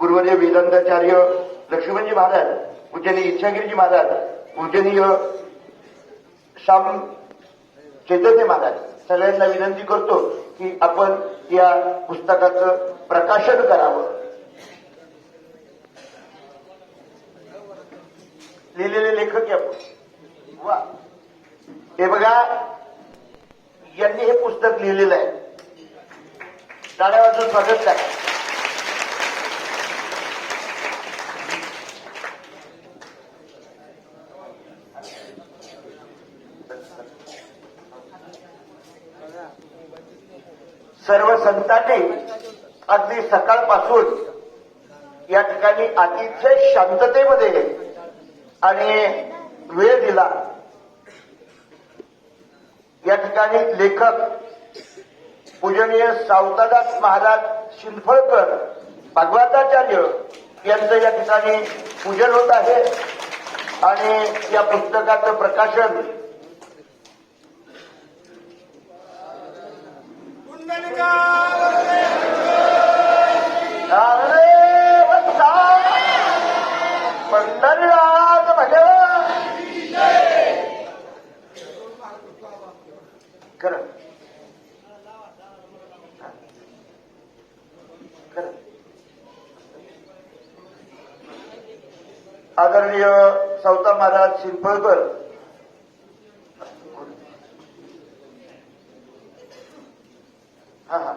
गुरुवर्य वेदांताचार्य लक्ष्मणजी महाराज पूजनीय इच्छागिरीजी महाराज पूजनीय श्याम चैतन्य महाराज सगळ्यांना विनंती करतो की आपण या पुस्तकाचं प्रकाशन करावं. हे बघा यांनी हे पुस्तक लिहिलेलं आहे. टाळ्या स्वागत आहे. सर्व संतांनी अगदी सकाळपासून या ठिकाणी अतिशय शांततेमध्ये आणि वेळ दिला. या ठिकाणी लेखक पूजनीय सावतादास महाराज शिंदफळकर भागवताचार्य यांचं या ठिकाणी पूजन होत आहे. आणि या पुस्तकाचं प्रकाशन नामदेव खरं. खरं. आदरणीय सौता महाराज शिंपळकर हा हा.